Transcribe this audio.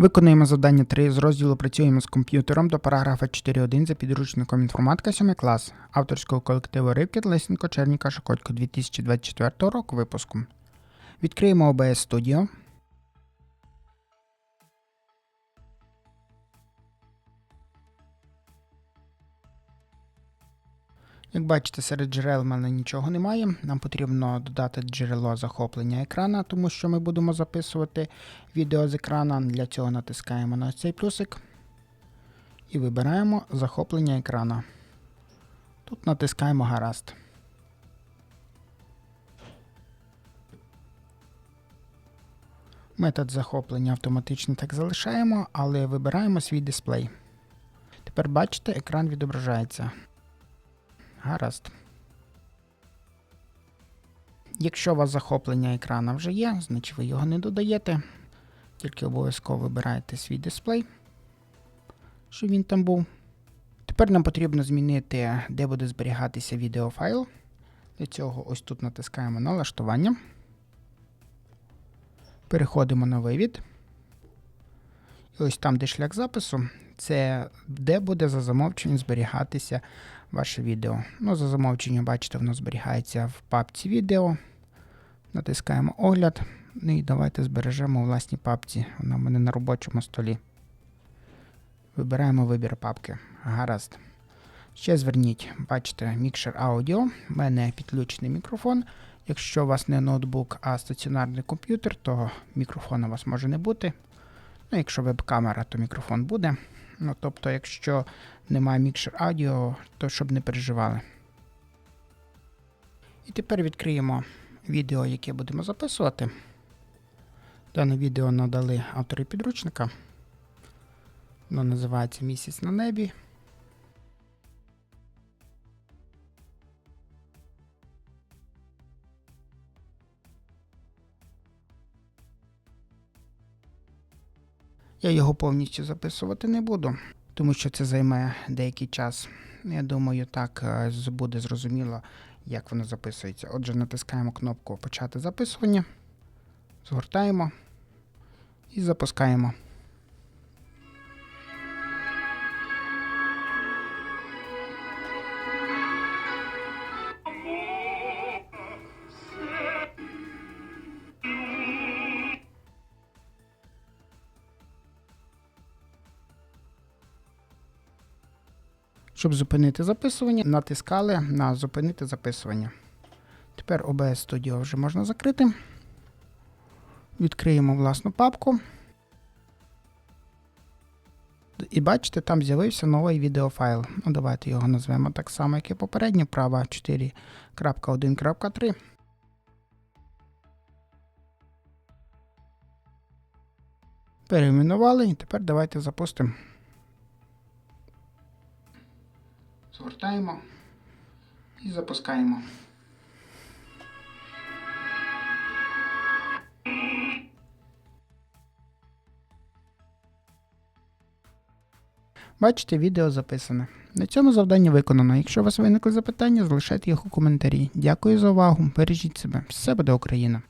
Виконуємо завдання 3 з розділу Працюємо з комп'ютером до параграфа 4.1 за підручником інформатика 7 клас авторського колективу Рибкіт Лисенко Черніка Шокотько 2024 року випуску. Відкриємо OBS Studio. Як бачите, серед джерел в мене нічого немає. Нам потрібно додати джерело захоплення екрана, тому що ми будемо записувати відео з екрана. Для цього натискаємо на цей плюсик і вибираємо захоплення екрана. Тут натискаємо гаразд. Метод захоплення автоматично так залишаємо, але вибираємо свій дисплей. Тепер бачите, екран відображається. Гаразд. Якщо у вас захоплення екрана вже є, значить ви його не додаєте. Тільки обов'язково вибираєте свій дисплей, щоб він там був. Тепер нам потрібно змінити, де буде зберігатися відеофайл. Для цього ось тут натискаємо налаштування. Переходимо на вивід. Ось там, де шлях запису, це де буде за замовченням зберігатися ваше відео. Ну, за замовченням, бачите, воно зберігається в папці відео. Натискаємо огляд. Ну і давайте збережемо у власній папці. Вона в мене на робочому столі. Вибираємо вибір папки. Гаразд. Ще зверніть, бачите, мікшер аудіо. У мене підключений мікрофон. Якщо у вас не ноутбук, а стаціонарний комп'ютер, то мікрофона у вас може не бути. Ну, якщо веб-камера, то мікрофон буде. Ну, тобто, якщо немає мікшер аудіо, то щоб не переживали. І тепер відкриємо відео, яке будемо записувати. Дане відео надали автори підручника. Воно називається Місяць на небі. Я його повністю записувати не буду, тому що це займе деякий час. Я думаю, так е, буде зрозуміло, як воно записується. Отже, натискаємо кнопку Почати записування, згортаємо і запускаємо. Щоб зупинити записування, натискали на зупинити записування. Тепер OBS Studio вже можна закрити. Відкриємо власну папку. І бачите, там з'явився новий відеофайл. Ну, давайте його назвемо так само, як і попереднє, права 4.1.3. Перейменували і тепер давайте запустимо. Згортаємо і запускаємо. Бачите, відео записане. На цьому завдання виконано. Якщо у вас виникли запитання, залишайте їх у коментарі. Дякую за увагу. Бережіть себе. Все буде Україна!